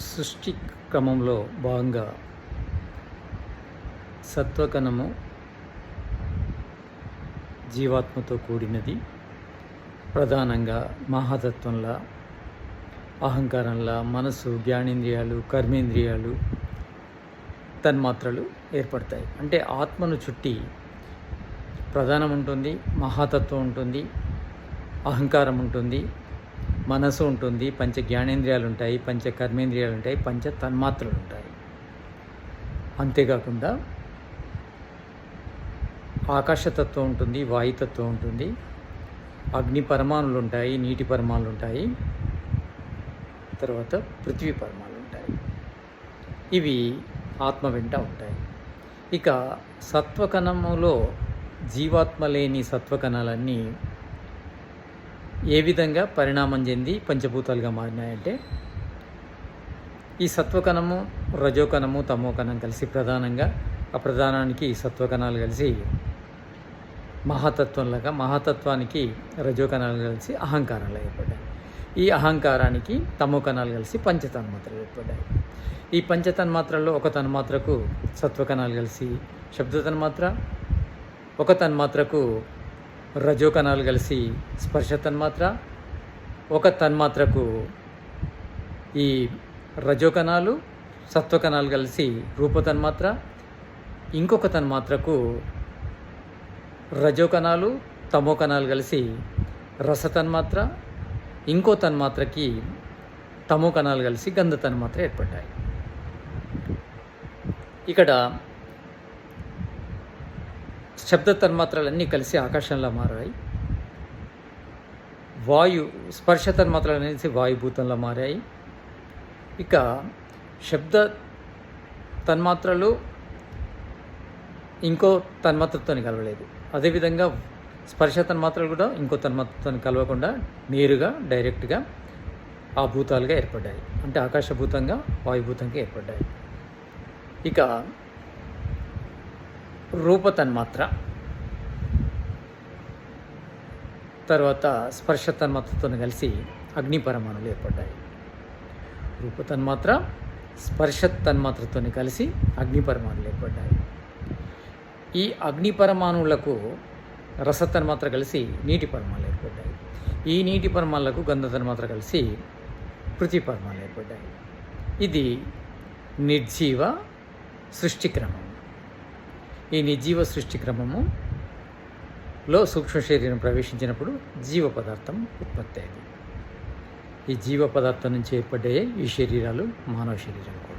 సృష్టి క్రమంలో భాగంగా సత్వకణము జీవాత్మతో కూడినది ప్రధానంగా మహాతత్వంలా అహంకారంలా మనసు జ్ఞానేంద్రియాలు కర్మేంద్రియాలు తన్మాత్రలు ఏర్పడతాయి. అంటే ఆత్మను చుట్టి ప్రధానం ఉంటుంది మహాతత్వం ఉంటుంది అహంకారం ఉంటుంది మనసు ఉంటుంది పంచ జ్ఞానేంద్రియాలు ఉంటాయి పంచ కర్మేంద్రియాలు ఉంటాయి పంచ తన్మాత్రలు ఉంటాయి అంతేకాకుండా ఆకాశతత్వం ఉంటుంది వాయుతత్వం ఉంటుంది అగ్ని పరమాణులు ఉంటాయి నీటి పరమాణులు ఉంటాయి తర్వాత పృథ్వీ పరమాణులు ఉంటాయి ఇవి ఆత్మ వెంట ఉంటాయి. ఇక సత్వకణములో జీవాత్మ లేని సత్వకణాలన్నీ ఏ విధంగా పరిణామం చెంది పంచభూతాలుగా మారినాయంటే ఈ సత్వకణము రజోకణము తమోకణం కలిసి ప్రధానంగా అప్రధానానికి ఈ సత్వకణాలు కలిసి మహాతత్వంలాగా మహాతత్వానికి రజోకణాలు కలిసి అహంకారాలు ఏర్పడ్డాయి. ఈ అహంకారానికి తమోకణాలు కలిసి పంచతన్మాత్రలు ఏర్పడ్డాయి. ఈ పంచతన్మాత్రల్లో ఒక తన్మాత్రకు సత్వకణాలు కలిసి శబ్ద తన్మాత్ర ఒక తన్మాత్రకు రజోకణాలు కలిసి స్పర్శ తన్మాత్ర ఒక తన్మాత్రకు ఈ రజోకణాలు సత్వకణాలు కలిసి రూపతన్మాత్ర ఇంకొక తన్మాత్రకు రజోకణాలు తమోకణాలు కలిసి రస తన్మాత్ర ఇంకో తన్మాత్రకి తమో కణాలు కలిసి గంధ తన్మాత్ర ఏర్పడ్డాయి. ఇక్కడ శబ్ద తన్మాత్రలన్నీ కలిసి ఆకాశంలో మారాయి. వాయు స్పర్శ తన్మాత్రలు అనేసి వాయుభూతంలో మారాయి. ఇక శబ్ద తన్మాత్రలు ఇంకో తన్మాత్రతో కలవలేదు. అదేవిధంగా స్పర్శ తన్మాత్రలు కూడా ఇంకో తన్మాత్రతో కలవకుండా నేరుగా డైరెక్ట్గా ఆ భూతాలుగా ఏర్పడ్డాయి. అంటే ఆకాశభూతంగా వాయుభూతంగా ఏర్పడ్డాయి. ఇక రూప తన్మాత్ర తర్వాత స్పర్శ తన్మాత్రతో కలిసి అగ్ని పరమాణులు ఏర్పడ్డాయి. రూప తన్మాత్ర స్పర్శ తన్మాత్రతో కలిసి అగ్ని పరమాణులు ఏర్పడ్డాయి. ఈ అగ్ని పరమాణువులకు రస తన్మాత్ర కలిసి నీటి పరమాణులు ఏర్పడ్డాయి. ఈ నీటి పరమాణులకు గంధ తన్మాత్ర కలిసి పృథ్వీ పరమాణులు ఏర్పడ్డాయి. ఇది నిర్జీవ సృష్టిక్రమం. ఈ నిర్జీవ సృష్టి క్రమములో సూక్ష్మ శరీరం ప్రవేశించినప్పుడు జీవ పదార్థం ఉత్పత్తి అయింది. ఈ జీవ పదార్థం నుంచి ఏర్పడే ఈ శరీరాలు మానవ శరీరం కూడా.